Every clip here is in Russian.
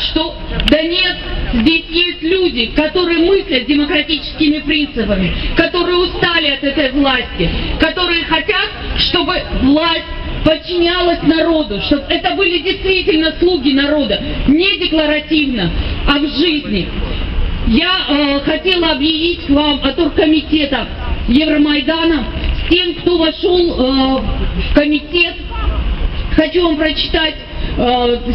что да нет, здесь есть люди, которые мыслят демократическими принципами, которые устали от этой власти, которые хотят, чтобы власть подчинялась народу, чтобы это были действительно слуги народа, не декларативно, а в жизни. Я э, хотела объявить вам от оргкомитета Евромайдана с тем, кто вошел э, в комитет. Хочу вам прочитать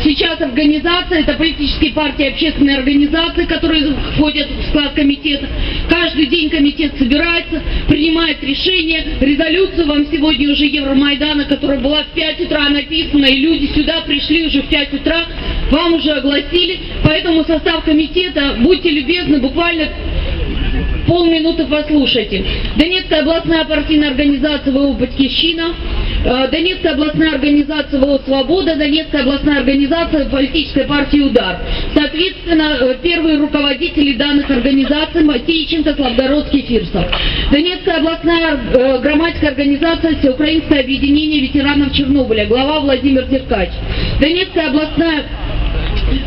сейчас организация, это политические партии, общественные организации, которые входят в склад комитета. Каждый день комитет собирается, принимает решения. Резолюцию вам сегодня уже Евромайдана, которая была в 5 утра написана, и люди сюда пришли уже в 5 утра, вам уже огласили. Поэтому состав комитета, будьте любезны, буквально полминуты послушайте. Донецкая областная партийная организация ВО «Батькивщина», э, Донецкая областная организация ВО «Свобода», Донецкая областная организация политической партии «Удар». Соответственно, э, первые руководители данных организаций Матейченко, Славгородский, Фирсов. Донецкая областная э, громадская организация Всеукраинское объединение ветеранов Чернобыля, глава Владимир Деркач. Донецкая областная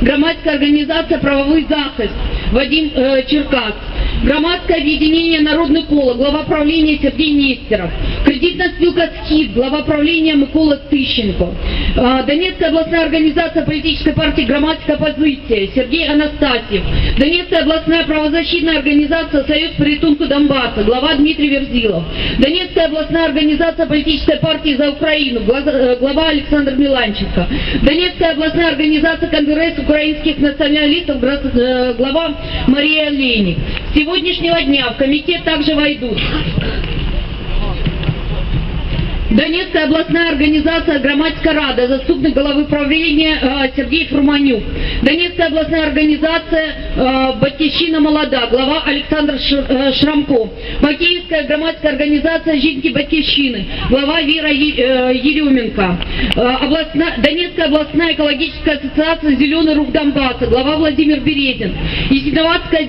громадская организация «Правовой захист» Вадим э, Черкас. Громадское объединение «Народный коло», глава правления Сергей Нестеров. Кредитная спилка «Скид», глава правления Микола Тыщенко. Э, Донецкая областная организация политической партии «Громадская позиция» Сергей Анастасьев. Донецкая областная правозащитная организация «Союз по рисунку Донбасса», глава Дмитрий Верзилов. Донецкая областная организация политической партии «За Украину», э, глава Александр Миланченко. Донецкая областная организация «Конгресс украинских националистов», э, глава Мария Олейник. Сегодняшнего дня в комитет также войдут Донецкая областная организация «Громадская рада», заступник главы правления э, Сергей Фурманюк. Донецкая областная организация э, «Батькивщина молода», глава Александр э, Шрамко. Макеевская громадская организация «Жинки Батькивщины», глава Вера Еременко. Донецкая областная экологическая ассоциация «Зеленый рух Донбасса», глава Владимир Березин. Есиноватское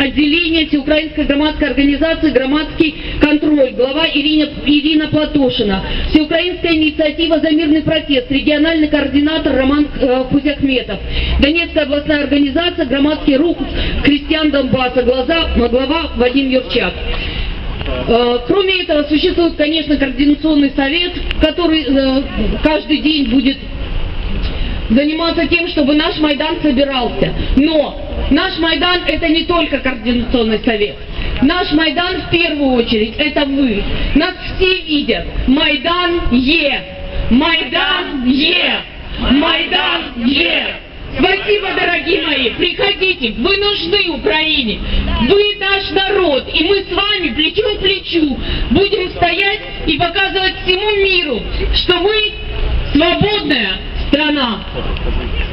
отделение Всеукраинской громадской организации «Громадский контроль», глава Ирина, Ирина Платошина. Всеукраинская инициатива «За мирный протест», региональный координатор Роман э, Кузяхметов. Донецкая областная организация «Громадский рух крестьян Донбасса», глаза, глава Вадим Юрчак. Э, Кроме этого, существует, конечно, координационный совет, который э, каждый день будет заниматься тем, чтобы наш Майдан собирался. Но наш Майдан это не только координационный совет. Наш Майдан в первую очередь это вы. Нас все видят. Майдан Е. Майдан Е. Майдан Е. Спасибо, дорогие мои. Приходите. Вы нужны Украине. Вы наш народ. И мы с вами плечом к плечу будем стоять и показывать всему миру, что мы свободная Indianer.